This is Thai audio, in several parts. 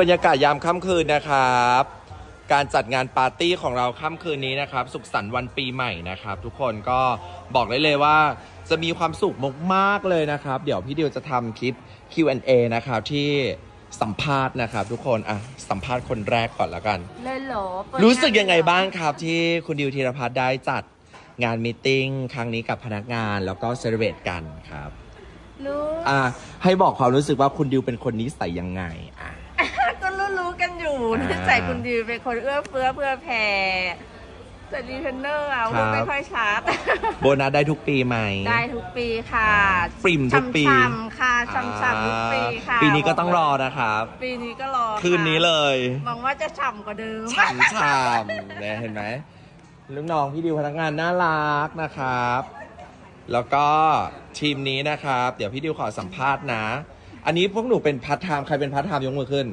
บรรยากาศยามค่ำคืนนะครับ การจัดงานปาร์ตี้ของเราค่ำคืนนี้นะครับ สุขสันต์วันปีใหม่นะครับ ทุกคนก็บอกได้เลยว่าจะมีความสุขมากๆเลยนะครับ เดี๋ยวพี่ดิวจะทำคลิป Q&A นะครับที่สัมภาษณ์นะครับ ทุกคนอะสัมภาษณ์คนแรกก่อนละกัน เลยเหรอเปิดรู้สึกยังไงนเลยเหรอบ้างครับ ที่คุณดิวธีรพัฒน์ได้จัดงานมีตติ้งครั้งนี้กับพนักงานแล้วก็เซเลบรตกันครับรู้อะให้บอกความรู้สึกว่าคุณดิวเป็นคนนิสัยยังไงอะก็รู้รู้ๆกั นอยู่อ่านิสัยคุณดีเป็นคนเอื้อเฟื้อเพื่อแผ่แต่ดีเทนเนอร์อะครับไม่ค่อยชัด โบนัสได้ทุกปีไหม ได้ทุกปีค่ะปริ่มทุกปีช่ำๆค่ะช่ำๆทุกปีค่ะปีนี้ก็ต้องรอนะครับ ปีนี้ก็รอคืนนี้เลย หวังว่าจะฉ่ำกว่าเดิม ฉ่ำฉ่ำเนี่ยเห็นไหมลูกน้องพี่ดิวพนักงานน่ารักนะครับ แล้วก็ทีมนี้นะครับ เดี๋ยวพี่ดิวขอสัมภาษณ์นะ อันนี้พวกหนูเป็นพัฒไทม์ใครเป็นพัฒไทม์ยกมือขึ้น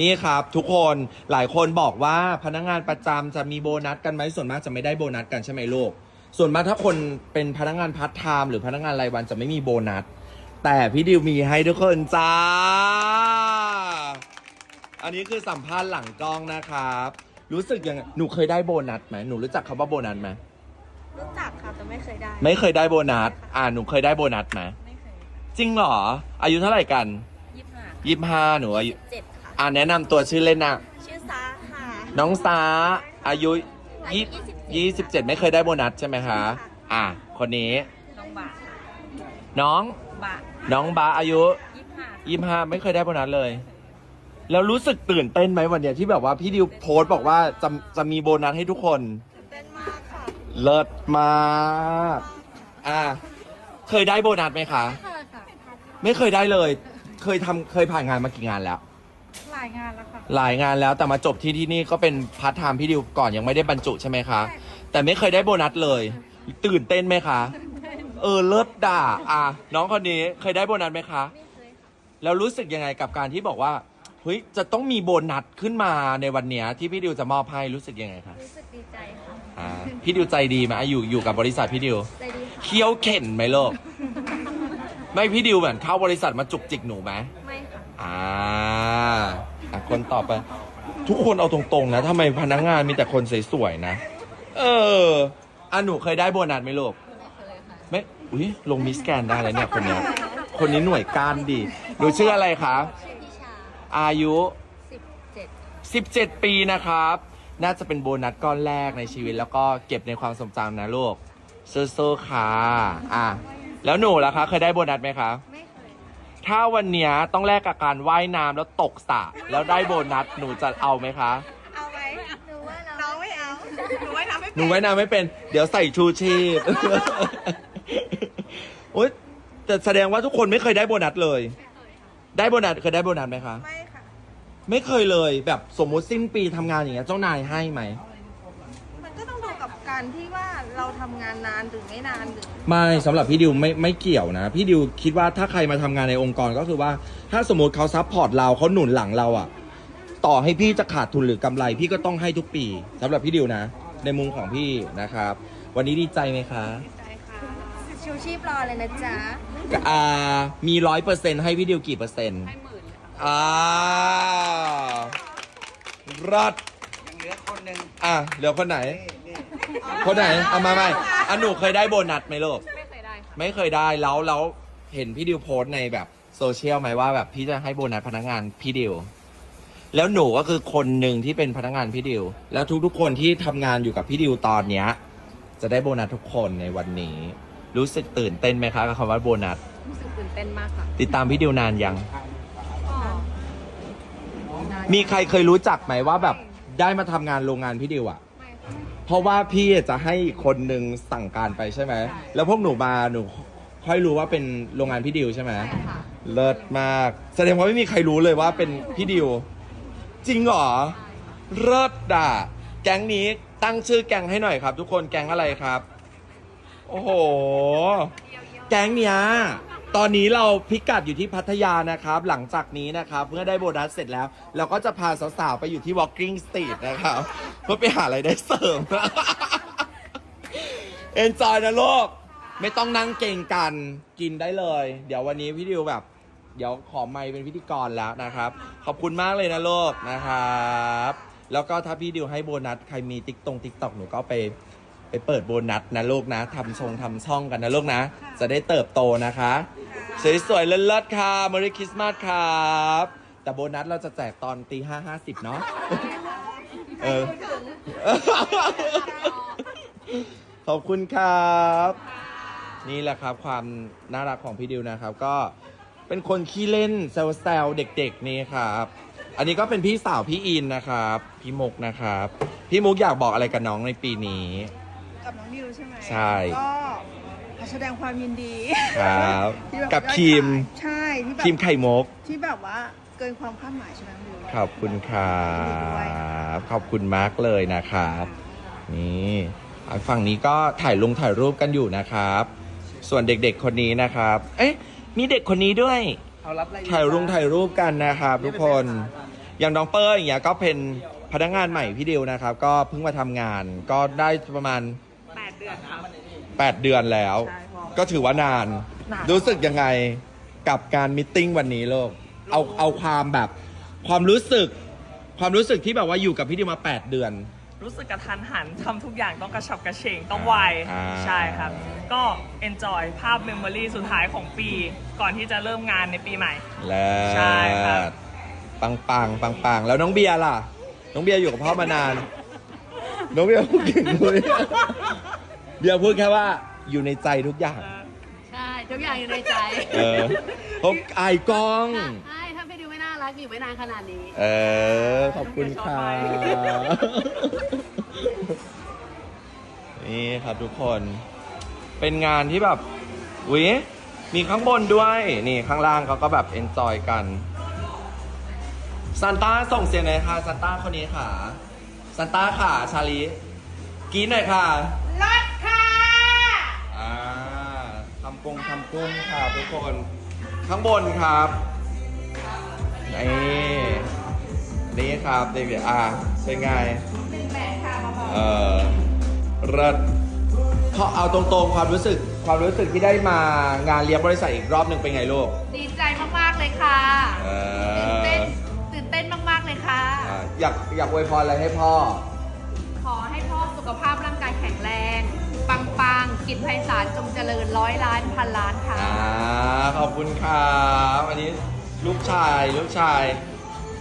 นี่ครับทุกคนหลายคนบอกว่าพนักงานประจำจะมีโบนัสกันไหมส่วนมากจะไม่ได้โบนัสกันใช่ไหมลูกส่วนมากถ้าคนเป็นพนักงานพาร์ทไทม์หรือพนักงานรายวันจะไม่มีโบนัส แต่พี่ดิวมีให้ทุกคนจ้า อันนี้คือสัมภาษณ์หลังกล้องนะครับ รู้สึกยังไงหนูเคยได้โบนัสไหมหนูรู้จักคำว่าโบนัสไหมรู้จักค่ะแต่ไม่เคยได้ ไม่เคยได้โบนัส อ่าหนูเคยได้โบนัสไหมไม่เคยจริงเหรอ อายุเท่าไหร่กันยี่สิบห้ายี่ห้าหนูอายุเจ็ดค่ะ อ่าแนะนำตัวชื่อเล่นนะชื่อซาค่ะน้องซาอายุยี่ยี่สิบเจ็ดไม่เคยได้โบนัสใช่ไหมคะ อะคนนี้ น้องบาทค่ะน้องบาทน้องบาอายุยี่สิบห้ายี่ห้าไม่เคยได้โบนัสเลย แล้วรู้สึกตื่นเต้นไหมวันเนี้ยที่แบบว่าพี่ดิวโพสต์บอกว่าจะจะมีโบนัสให้ทุกคน ตื่นเต้นมากค่ะเลิศมากอะเคยได้โบนัสไหมคะค่ะค่ะไม่เคยได้เลย เคยทำเคยผ่านงานมากี่งานแล้วหลายงานแล้วค่ะหลายงานแล้วแต่มาจบที่ที่นี่ก็เป็นพาร์ทไทม์พี่ดิวก่อนยังไม่ได้บรรจุใช่ไหมคะ แต่ไม่เคยได้โบนัสเลย ตื่นเต้นไหมคะ เออเลิศด่า อะ น้องคนนี้เคยได้โบนัสไหมคะ ไม่เคยค่ะแล้วรู้สึกยังไงกับการที่บอกว่าเฮ้ยจะต้องมีโบนัสขึ้นมาในวันเนี้ยที่พี่ดิวจะมอบให้รู้สึกยังไงคะรู้สึกดีใจค่ะอ่าพี่ดิวใจดีไหมอะอยู่อยู่กับบริษัทพี่ดิว ใจดีค่ะเคี้ยวเข็นไหมโลก ไม่พี่ดิวเหมือนเข้าบริษัทมาจุกจิกหนูไหมไม่ค่ะ อ่าอะ คนต่อไป ทุกคนเอาตรงๆนะทำไมพนักงานมีแต่คนสวยๆนะ เอออะหนูเคยได้โบนัสไหมลูกไม่เคยค่ะไม่อุ้ยลงมิสแกนได้เลยเนี่ยคนเนี้ยคนนี้หน่วยการดีหนูชื่ออะไรคะชื่อพิชาอายุสิบเจ็ด17 ปีนะครับ น่าจะเป็นโบนัสก้อนแรกในชีวิต แล้วก็เก็บในความทรงจำนะลูกสู้ๆค่ะอะ แล้วหนูล่ะคะ เคยได้โบนัสไหมคะไม่เคย ถ้าวันเนี้ยต้องแลกกับการว่ายน้ำแล้วตกสระแล้วได้โบนัสหนูจะเอาไหมคะ เอาไหมหนูว่าน้องไม่เอาหนูว่าน้องไม่หนูว่ายน้ำไม่เป็น เดี๋ยวใส่ชูชีพ โอ๊ยแต่แสดงว่าทุกคนไม่เคยได้โบนัสเลย ได้โบนัสเคยได้โบนัสไหมคะ ไม่ค่ะ ไม่เคยเลยแบบสมมุติสิ้นปีทำงานอย่างเงี้ยเจ้านายให้ไหม มันก็ต้องดูกับการที่ว่า เราทำงานนานหรือไม่นานหรือไม่สำหรับพี่ดิวไม่ไม่เกี่ยวนะ พี่ดิวคิดว่าถ้าใครมาทำงานในองค์กรก็คือว่า ถ้าสมมติเขาซัพพอร์ตเราเขาหนุนหลังเราอะต่อให้พี่จะขาดทุนหรือกำไร พี่ก็ต้องให้ทุกปีสำหรับพี่ดิวนะ ในมุมของพี่นะครับ วันนี้ดีใจไหมคะใจค่ะชูชีพรอเลยนะจ๊ะอ่ามีร้อยเปอร์เซ็นต์ให้พี่ดิวกี่เปอร์เซ็นต์ให้หมื่นอ่ารอดยังเหลือคนหนึ่งอะเหลือคนไหน นี่ คนไหนเอามาใหม่อะหนูเคยได้โบนัสไหมลูกไม่เคยได้ค่ะไม่เคยได้แล้วแล้วเห็นพี่ดิวโพสต์ในแบบโซเชียลไหมว่าแบบพี่จะให้โบนัสพนักงานพี่ดิว แล้วหนูก็คือคนหนึ่งที่เป็นพนักงานพี่ดิว แล้วทุกๆคนที่ทำงานอยู่กับพี่ดิวตอนเนี้ย จะได้โบนัสทุกคนในวันนี้ รู้สึกตื่นเต้นไหมคะกับคำว่าโบนัส รู้สึกตื่นเต้นมากค่ะติดตามพี่ดิวนานยังอ๋อมีใครเคยรู้จักไหมว่าแบบได้มาทำงานโรงงานพี่ดิวอะไม่ค่ะ เพราะว่าพี่จะให้อีกคนหนึ่งสั่งการไปใช่ไหมใช่แล้วพวกหนูมาหนูค่อยรู้ว่าเป็นโรงงานพี่ดิวใช่ไหมใช่ค่ะเลิศมาก แสดงว่าไม่มีใครรู้เลยว่าเป็นพี่ดิว จริงเหรอเลิศด่าแก๊งนี้ตั้งชื่อแก๊งให้หน่อยครับ ทุกคนแก๊งอะไรครับ โอ้โห แก๊งเนี้ย ตอนนี้เราพิกัดอยู่ที่พัทยานะครับ หลังจากนี้นะครับเมื่อได้โบนัสเสร็จแล้ว เราก็จะพาสาวๆไปอยู่ที่ Walking Street นะครับ เพื่อไปหาอะไรายได้เสริม เอนจอยนะโลกไม่ต้องนั่งเก่งกันกินได้เลย เดี๋ยววันนี้พี่ดิวแบบ เดี๋ยวขอไม่เป็นพิธีกรแล้วนะครับ ขอบคุณมากเลยนะลูกนะครับ แล้วก็ถ้าพี่ดิวให้โบนัสใครมีติ๊กตรงติ๊กตอกหนูก็ไปไปเปิดโบนัสนะลูกนะทำชงทำช่องกันนะลูกนะ จะได้เติบโตนะคะ สวยๆเลิศๆค่ะม r รีคริสต์มาสครับ แต่โบนัสเราจะแจกตอนตีห้าห้าสิบเนาะเออขอบคุณครับ นี่แหละครับความน่ารักของพี่ดิวนะครับ ก็เป็นคนขี้เล่นแซวๆเด็กๆนี่ครับ อันนี้ก็เป็นพี่สาวพี่อินนะครับ พี่มุกนะครับ พี่มุกอยากบอกอะไรกับน้องในปีนี้ กับน้องนิวใช่ไหมใช่ก็ ขอแสดงความยินดีครับที่แบบกับยอดครีมขายใช่ที่แบบครีมไข่มุกที่แบบว่าเกินความคาดหมายใช่ไหมน้องนิวขอบคุณครับขอบคุณมากเลยนะครับ นี่อะฝั่งนี้ก็ถ่ายลงถ่ายรูปกันอยู่นะครับ ส่วนเด็กๆคนนี้นะครับ เอ๊ะมีเด็กคนนี้ด้วยเอารับอะไรดีถ่ายรูปจ๊ะถ่ายรูปกันนะครับ ทุกคนอย่างน้องเปิ้ลอย่างเงี้ยก็เป็นพนักงานใหม่พี่ดิวนะครับ ก็เพิ่งมาทำงานก็ได้ประมาณ8เดือนครับ 8 เดือนแล้ว ใช่พ่อก็ถือว่านาน นานรู้สึกยังไงกับการมิทติ้งวันนี้โลก เอาเอาความแบบ ความรู้สึก ความรู้สึกที่แบบว่าอยู่กับพี่ดิวมา 8 เดือน รู้สึกกระทันหันทำทุกอย่างต้องกระฉับกระเฉงต้องไวอ่า ใช่ครับ ก็ enjoy ภาพ memory สุดท้ายของปี ก่อนที่จะเริ่มงานในปีใหม่ แล้วใช่ครับ ปังปังปังปังแล้วน้องเบียร์ล่ะ น้องเบียร์อยู่กับพ่อมานาน น้องเบียร์พูดเก่งเลย เบียร์พูดแค่ว่าอยู่ในใจทุกอย่าง ใช่ทุกอย่างอยู่ในใจเออพบอายกล้อง ใช่ถ้าพี่ดิวไม่น่ารักอยู่ไม่นานขนาดนี้เออ ขอบคุณค่ะ นี่ครับทุกคน เป็นงานที่แบบวิมีข้างบนด้วย นี่ข้างล่างเขาก็แบบเอนจอยกันซันต้าส่งเสียงหน่อยค่ะซันต้าคนนี้ค่ะซันต้าค่ะ ชาลีกรีดหน่อยค่ะรักค่ะ อ่าทำ กงทำกุ้งครับทุกคน ข้างบนครับนี่นี่ครับเด็กๆอะเป็นไงเป็นแปดค่ะมาบอกเออเริศพอเอาตรงๆความรู้สึกความรู้สึกที่ได้มางานเลี้ยงบริษัทอีกรอบหนึ่งเป็นไงลูก ดีใจมาก ๆ เลยค่ะ เอตื่นอเต้น ตื่นเต้นมาก ๆ เลยค่ะ อะอยากอยากอวยพรอะไรให้พ่อ ขอให้พ่อสุขภาพร่างกายแข็งแร งปังๆกิจไพศาลจงเจริญร้อยล้านพันล้านค่ะ อ่าขอบคุณครับอันนี้ลูกชายลูกชาย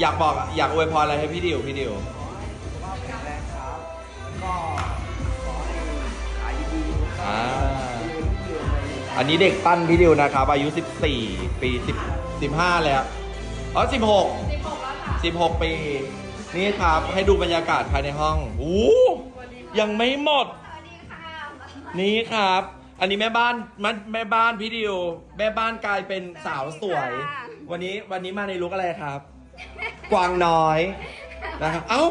อยากบอกอยากอวยพรอะไรให้พี่ดิวพี่ดิว ว่าแข็งแรงครับก็ขอให้ขายดีๆอ่า เรียนที่อยู่ในอันนี้เด็กปั้นพี่ดิวนะครับอายุ 14 ปี 10 15 แล้วอ๋อ16 16 ปี นี่ครับให้ดูบรรยากาศภายในห้องอู้ยังไม่หมด นี่ครับ อันนี้แม่บ้านแม่แม่บ้านพี่ดิวแม่บ้านกลายเป็นสาวสวยวันนี้วันนี้มาในลุกอะไรครับ กวางน้อยนะครับเอ้า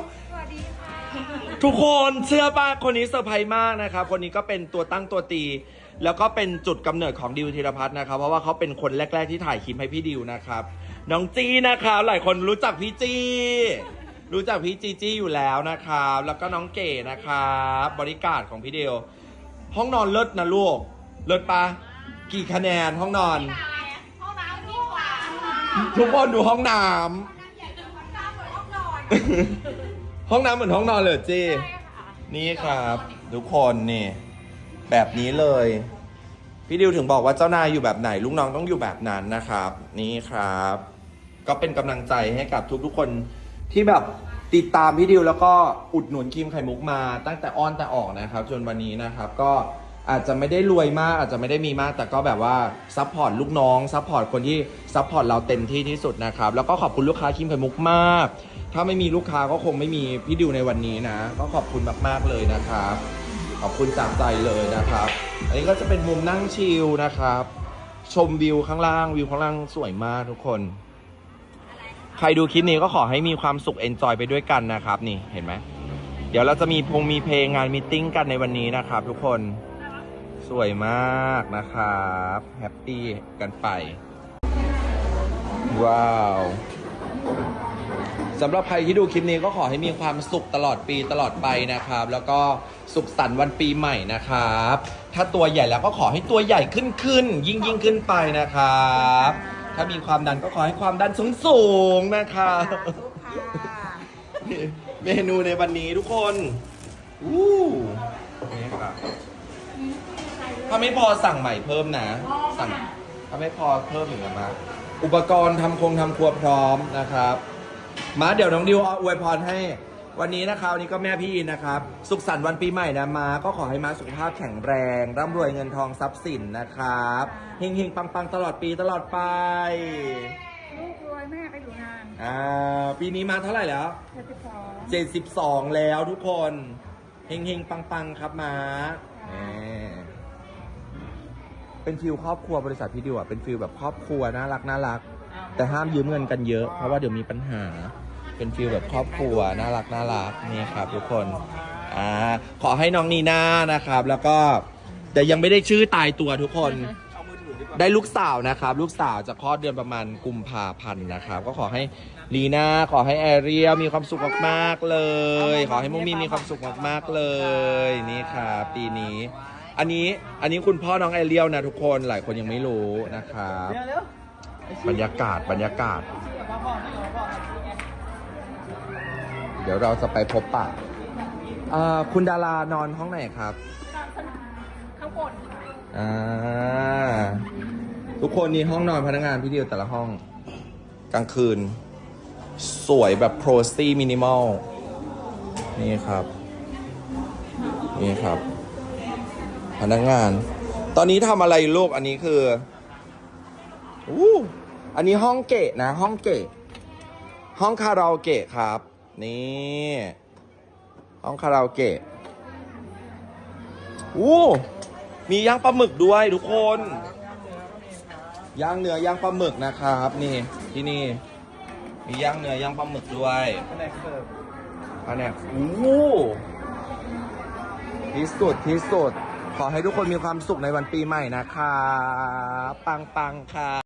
ทุกคนเชื่อป่ะคนนี้เซอร์ไพรส์มากนะครับ คนนี้ก็เป็นตัวตั้งตัวตี แล้วก็เป็นจุดกำเนิดของดิวธีรพัฒน์นะครับ เพราะว่าเขาเป็นคนแรก ๆที่ถ่ายคลิปให้พี่ดิวนะครับ น้องจี้นะครับ หลายคนรู้จักพี่จี้รู้จักพี่จีจี้อยู่แล้วนะครับ แล้วก็น้องเก๋นะครับ บริการดของพี่ดิว ห้องนอนเลิศนะลูก เลิศปะกี่คะแนนห้องนอนทุกคนดูห้องน้ำห้องน้ำเหมือนห้องนอนเลยจีนี่ครับ ทุกคนนี่ แบบนี้เลย พี่ดิวถึงบอกว่าเจ้านายอยู่แบบไหน ลูกน้องต้องอยู่แบบนั้นนะครับ นี่ครับ ก็เป็นกำลังใจให้กับทุกๆคนที่แบบ ติดตามพี่ดิวแล้วก็อุดหนุนครีมไข่มุกมา ตั้งแต่อ้อนแต่ออกนะครับ จนวันนี้นะครับก็อาจจะไม่ได้รวยมาก อาจจะไม่ได้มีมาก แต่ก็แบบว่าซัพพอร์ตลูกน้องซัพพอร์ตคนที่ซัพพอร์ตเราเต็มที่ที่สุดนะครับ แล้วก็ขอบคุณลูกค้าครีมไข่มุกมาก ถ้าไม่มีลูกค้าก็คงไม่มีพี่ดิวในวันนี้นะ ก็ขอบคุณมากๆเลยนะครับ ขอบคุณจากใจเลยนะครับ อันนี้ก็จะเป็นมุมนั่งชิลนะครับ ชมวิวข้างล่างวิวข้างล่างสวยมากทุกคน ใครดูคลิปนี้ก็ขอให้มีความสุขเอนจอยไปด้วยกันนะครับ นี่เห็นไหมเดี๋ยวเราจะมีพงมีเพลงงานมีตติ้งกันในวันนี้นะครับทุกคนสวยมากนะครับแฮปปี้กันไป ว้าวสำหรับใครที่ดูคลิปนี้ก็ขอให้มีความสุขตลอดปีตลอดไปนะครับ แล้วก็สุขสันต์วันปีใหม่นะครับ ถ้าตัวใหญ่แล้วก็ขอให้ตัวใหญ่ขึ้นขึ้นยิ่งยิ่งขึ้นไปนะครับ ถ้ามีความดันก็ขอให้ความดันสูงสูงๆนะคะเมนูในวันนี้ทุกคนอู้นี่ครับถ้าไม่พอสั่งใหม่เพิ่มนะ สั่ง ถ้าไม่พอเพิ่มอีกนะมา อุปกรณ์ทำคงทำครัวพร้อมนะครับ มาเดี๋ยวน้องดิวเอาอวยพรให้ วันนี้นะครับวันนี้ก็แม่พี่อินนะครับ สุขสันต์วันปีใหม่นะมา ก็ขอให้มาสุขภาพแข็งแรง ร่ำรวยเงินทองทรัพย์สินนะครับเฮงๆปังๆตลอดปีตลอดไปลูกรวยแม่ก็อยู่นานอ่าปีนี้มาเท่าไหร่แล้วเจ็ดสิบสอง72แล้วทุกคนเฮงๆปังๆครับมาแหมเป็นฟิลครอบครัวบริษัทพี่ดิวอะเป็นฟิลแบบครอบครัวน่ารักน่ารัก แต่ห้ามยืมเงินกันเยอะเพราะว่าเดี๋ยวมีปัญหา เป็นฟิลแบบครอบครัวน่ารักน่ารักนี่ครับทุกคนอ่าขอให้น้องนีน่านะครับ แล้วก็แต่ยังไม่ได้ชื่อตายตัวทุกคน ได้ลูกสาวนะครับ ลูกสาวจะคลอดเดือนประมาณกุมภาพันธ์นะครับ ก็ขอให้ลีน่าขอให้แอเรียมีความสุขมากๆเลย ขอให้มุกมีมีความสุขมากๆเลยนี่ครับปีนี้ อันนี้อันนี้คุณพ่อน้องแอเรียลนะทุกคนหลายคนยังไม่รู้นะครับบรรยากาศบรรยากาศ ดี๋ยวเราจะไปพบปะอ่าคุณดารานอนห้องไหนครับข้างบนค่ะอ่าทุกคนนี่ห้องนอนพนักงานพี่เดียวแต่ละห้อง กลางคืน สวยแบบโพรซี่มินิมอลนี่ครับนี่ครับ พนักงาน ตอนนี้ทำอะไรลูกอันนี้คืออู้อันนี้ห้องเกะนะ ห้องเกะ ห้องคาราโอเกะครับ นี่ห้องคาราโอเกะอู้มีย่างปลาหมึกด้วยทุกคนย่างเนื้อย่างปลาหมึกนะครับ นี่ที่นี่ มีย่างเนื้อย่างปลาหมึกด้วยแผนกเสิร์ฟแผนกอู้ที่สุดที่สุด ขอให้ทุกคนมีความสุขในวันปีใหม่นะคะ ปังปังๆค่ะ